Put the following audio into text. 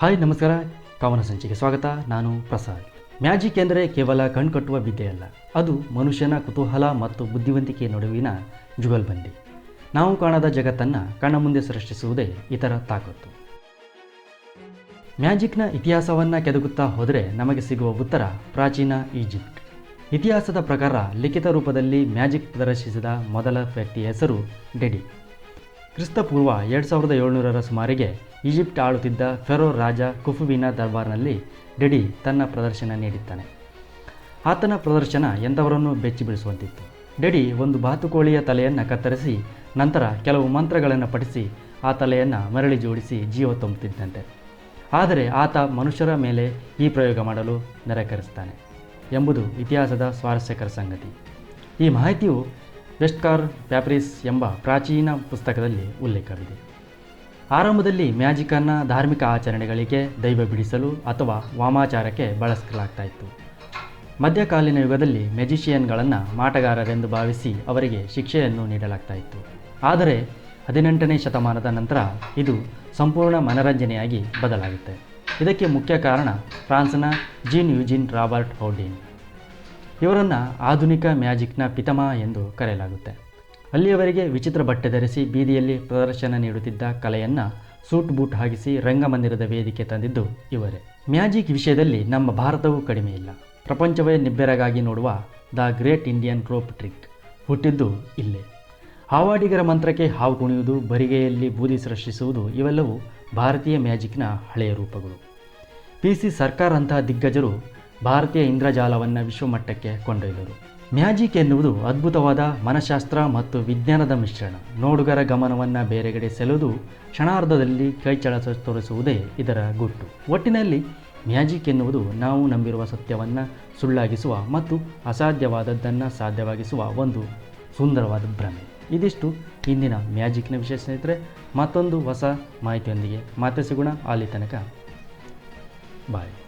Hi ನಮಸ್ಕಾರ. ಕವನ ಸಂಚಿಕೆ ಸ್ವಾಗತ. ನಾನು ಪ್ರಸಾದ್. ಮ್ಯಾಜಿಕ್ ಎಂದರೆ ಕೇವಲ ಕಣ್ಕಟ್ಟುವ ವಿದ್ಯೆಯಲ್ಲ. ಅದು ಮನುಷ್ಯನ ಕುತೂಹಲ ಮತ್ತು ಬುದ್ಧಿವಂತಿಕೆಯ ನಡುವಿನ ಜುಗಲ್ಬಂದಿ ನಾವು ಕಾಣದ ಜಗತ್ತನ್ನು ಕಣ್ಣ ಮುಂದೆ ಸೃಷ್ಟಿಸುವುದೇ ಇತರ ತಾಕತ್ತು. ಮ್ಯಾಜಿಕ್ನ ಇತಿಹಾಸವನ್ನು ಕೆದಗುತ್ತಾ ಹೋದರೆ ನಮಗೆ ಸಿಗುವ ಉತ್ತರ ಪ್ರಾಚೀನ ಈಜಿಪ್ಟ್. ಇತಿಹಾಸದ ಪ್ರಕಾರ ಲಿಖಿತ ರೂಪದಲ್ಲಿ ಮ್ಯಾಜಿಕ್ ಪ್ರದರ್ಶಿಸಿದ ಮೊದಲ ವ್ಯಕ್ತಿಯ ಹೆಸರು ಡೆಡಿ. ಕ್ರಿಸ್ತಪೂರ್ವ ಎರಡು ಸಾವಿರದ ಏಳ್ನೂರರ ಸುಮಾರಿಗೆ ಈಜಿಪ್ಟ್ ಆಳುತ್ತಿದ್ದ ಫೆರೋ ರಾಜ ಕುಫುವಿನ ದರ್ಬಾರ್ನಲ್ಲಿ ಡೆಡಿ ತನ್ನ ಪ್ರದರ್ಶನ ನೀಡಿದ್ದಾನೆ. ಆತನ ಪ್ರದರ್ಶನ ಎಂಥವರನ್ನು ಬೆಚ್ಚಿ ಬೀಳಿಸುವಂತಿತ್ತು ಡೆಡಿ ಒಂದು ಬಾತುಕೋಳಿಯ ತಲೆಯನ್ನು ಕತ್ತರಿಸಿ, ನಂತರ ಕೆಲವು ಮಂತ್ರಗಳನ್ನು ಪಠಿಸಿ, ಆ ತಲೆಯನ್ನು ಮರಳಿ ಜೋಡಿಸಿ ಜೀವ ತುಂಬುತ್ತಿದ್ದಂತೆ. ಆದರೆ ಆತ ಮನುಷ್ಯರ ಮೇಲೆ ಈ ಪ್ರಯೋಗ ಮಾಡಲು ನಿರಾಕರಿಸ್ತಾನೆ ಎಂಬುದು ಇತಿಹಾಸದ ಸ್ವಾರಸ್ಯಕರ ಸಂಗತಿ. ಈ ಮಾಹಿತಿಯು ವೆಸ್ಟ್ಕಾರ್ ಪ್ಯಾಪ್ರಿಸ್ ಎಂಬ ಪ್ರಾಚೀನ ಪುಸ್ತಕದಲ್ಲಿ ಉಲ್ಲೇಖವಿದೆ. ಆರಂಭದಲ್ಲಿ ಮ್ಯಾಜಿಕನ್ನು ಧಾರ್ಮಿಕ ಆಚರಣೆಗಳಿಗೆ ದೈವ ಬಿಡಿಸಲು ಅಥವಾ ವಾಮಾಚಾರಕ್ಕೆ ಬಳಸಲಾಗ್ತಾ ಇತ್ತು ಮಧ್ಯಕಾಲೀನ ಯುಗದಲ್ಲಿ ಮೆಜಿಷಿಯನ್ಗಳನ್ನು ಮಾಟಗಾರರೆಂದು ಭಾವಿಸಿ ಅವರಿಗೆ ಶಿಕ್ಷೆಯನ್ನು ನೀಡಲಾಗ್ತಾ ಇತ್ತು ಆದರೆ ಹದಿನೆಂಟನೇ ಶತಮಾನದ ನಂತರ ಇದು ಸಂಪೂರ್ಣ ಮನರಂಜನೆಯಾಗಿ ಬದಲಾಗುತ್ತೆ. ಇದಕ್ಕೆ ಮುಖ್ಯ ಕಾರಣ ಫ್ರಾನ್ಸ್ನ ಜೀನ್ ಯುಜಿನ್ ರಾಬರ್ಟ್ ಹೌಡಿನ್. ಇವರನ್ನು ಆಧುನಿಕ ಮ್ಯಾಜಿಕ್ನ ಪಿತಮ ಎಂದು ಕರೆಯಲಾಗುತ್ತೆ. ಅಲ್ಲಿಯವರೆಗೆ ವಿಚಿತ್ರ ಬಟ್ಟೆ ಧರಿಸಿ ಬೀದಿಯಲ್ಲಿ ಪ್ರದರ್ಶನ ನೀಡುತ್ತಿದ್ದ ಕಲೆಯನ್ನು ಸೂಟ್ ಬೂಟ್ ಹಾಕಿಸಿ ರಂಗಮಂದಿರದ ವೇದಿಕೆ ತಂದಿದ್ದು ಇವರೇ. ಮ್ಯಾಜಿಕ್ ವಿಷಯದಲ್ಲಿ ನಮ್ಮ ಭಾರತವೂ ಕಡಿಮೆ ಇಲ್ಲ. ಪ್ರಪಂಚವೇ ನಿಬ್ಬೆರಗಾಗಿ ನೋಡುವ the great Indian rope trick ಹುಟ್ಟಿದ್ದು ಇಲ್ಲೇ. ಹಾವಾಡಿಗರ ಮಂತ್ರಕ್ಕೆ ಹಾವು ಕುಣಿಯುವುದು, ಬರಿಗೆಯಲ್ಲಿ ಬೂದಿ ಸೃಷ್ಟಿಸುವುದು ಇವೆಲ್ಲವೂ ಭಾರತೀಯ ಮ್ಯಾಜಿಕ್ನ ಹಳೆಯ ರೂಪಗಳು. ಪಿ ಸಿ ಸರ್ಕಾರ ಅಂತಹ ದಿಗ್ಗಜರು ಭಾರತೀಯ ಇಂದ್ರಜಾಲವನ್ನು ವಿಶ್ವಮಟ್ಟಕ್ಕೆ ಕೊಂಡೊಯ್ದರು. ಮ್ಯಾಜಿಕ್ ಎನ್ನುವುದು ಅದ್ಭುತವಾದ ಮನಃಶಾಸ್ತ್ರ ಮತ್ತು ವಿಜ್ಞಾನದ ಮಿಶ್ರಣ. ನೋಡುಗರ ಗಮನವನ್ನು ಬೇರೆಗಡೆ ಸೆಳೆದು ಕ್ಷಣಾರ್ಧದಲ್ಲಿ ಕೈಚಳಸ ತೋರಿಸುವುದೇ ಇದರ ಗುಟ್ಟು. ಒಟ್ಟಿನಲ್ಲಿ ಮ್ಯಾಜಿಕ್ ಎನ್ನುವುದು ನಾವು ನಂಬಿರುವ ಸತ್ಯವನ್ನು ಸುಳ್ಳಾಗಿಸುವ ಮತ್ತು ಅಸಾಧ್ಯವಾದದ್ದನ್ನು ಸಾಧ್ಯವಾಗಿಸುವ ಒಂದು ಸುಂದರವಾದ ಭ್ರಮೆ. ಇದಿಷ್ಟು ಇಂದಿನ ಮ್ಯಾಜಿಕ್ನ ವಿಷಯ ಸ್ನೇಹಿತರೆ. ಮತ್ತೊಂದು ಹೊಸ ಮಾಹಿತಿಯೊಂದಿಗೆ ಮತ್ತೆ ಸಿಗೋಣ. ಅಲ್ಲಿ ತನಕ ಬಾಯ್.